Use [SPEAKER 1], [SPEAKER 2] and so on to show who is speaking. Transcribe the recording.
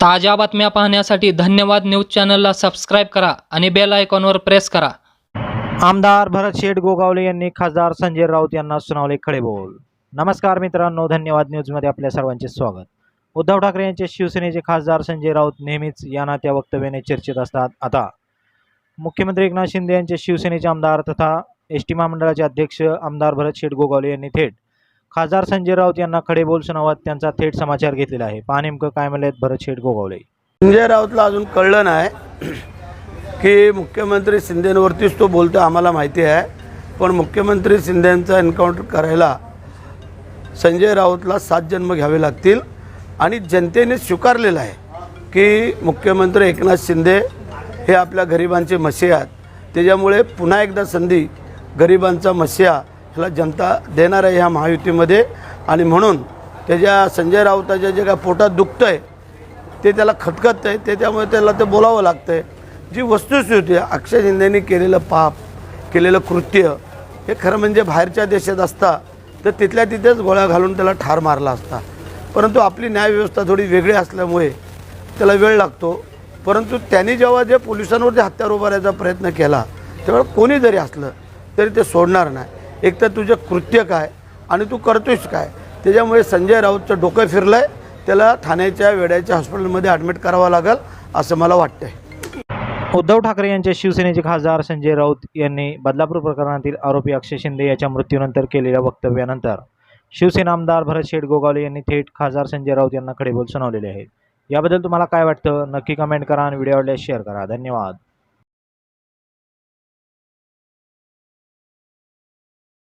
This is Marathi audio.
[SPEAKER 1] ताज्या बातम्या पाहण्यासाठी धन्यवाद न्यूज चॅनलला सबस्क्राईब करा आणि बेल आयकॉनवर प्रेस करा.
[SPEAKER 2] आमदार भरत शेठ गोगावले यांनी खासदार संजय राऊत यांना सुनावले खडे बोल नमस्कार मित्रांनो धन्यवाद न्यूजमध्ये आपल्या सर्वांचे स्वागत. उद्धव ठाकरे यांचे शिवसेनेचे खासदार संजय राऊत नेहमीच या नात्या वक्तव्याने चर्चेत असतात. आता मुख्यमंत्री एकनाथ शिंदे यांचे शिवसेनेचे आमदार तथा एस टी महामंडळाचे अध्यक्ष आमदार भरत शेठ गोगावले यांनी थेट खासदार संजय राऊत यांना खडे बोल सुनावत त्यांचा थेट समाचार घेतलेला आहे. पहा नेमकं काय म्हणले भरत शेठ गोगावले.
[SPEAKER 3] संजय राऊतला अजून कळलं नाही की मुख्यमंत्री शिंदेवरतीच तो बोलतो आम्हाला माहिती आहे. पण मुख्यमंत्री शिंदेंचा एन्काउंटर करायला संजय राऊतला सात जन्म घ्यावे लागतील आणि जनतेने स्वीकारलेलं आहे की मुख्यमंत्री एकनाथ शिंदे हे आपल्या गरिबांचे मसीहा आहेत. त्याच्यामुळे पुन्हा एकदा संधी गरिबांचा मसीहा ह्याला जनता देणार आहे ह्या महायुतीमध्ये. आणि म्हणून त्याच्या संजय राऊताच्या जे काय पोटात दुखतं आहे ते त्याला खटखत आहे ते त्यामुळे त्याला ते बोलावं लागतं आहे जी वस्तुस्थिती आहे अक्षय शिंदेनी केलेलं पाप केलेलं कृत्य हे खरं म्हणजे बाहेरच्या देशात असता तर तिथल्या तिथेच गोळ्या घालून त्याला ठार मारला असता. परंतु आपली न्यायव्यवस्था थोडी वेगळी असल्यामुळे त्याला वेळ लागतो. परंतु त्यांनी जेव्हा जे पोलिसांवरती हत्यार उभारायचा प्रयत्न केला तेव्हा कोणी जरी असलं तरी ते सोडणार नाही. एक तर तुझं कृत्य काय आणि तू करतोयस काय? त्याच्यामुळे संजय राऊतचं डोकं फिरलं आहे त्याला ठाण्याच्या वेड्याच्या हॉस्पिटलमध्ये ॲडमिट करावं लागेल असं मला वाटतंय.
[SPEAKER 2] उद्धव ठाकरे यांच्या शिवसेनेचे खासदार संजय राऊत यांनी बदलापूर प्रकरणातील आरोपी अक्षय शिंदे याच्या मृत्यूनंतर केलेल्या वक्तव्यानंतर शिवसेना आमदार भरत शेठ गोगावले यांनी थेट खासदार संजय राऊत यांना खडेबोल सुनावलेले आहेत. याबद्दल तुम्हाला काय वाटतं? नक्की कमेंट करा आणि व्हिडिओ आवडल्यास शेअर करा. धन्यवाद.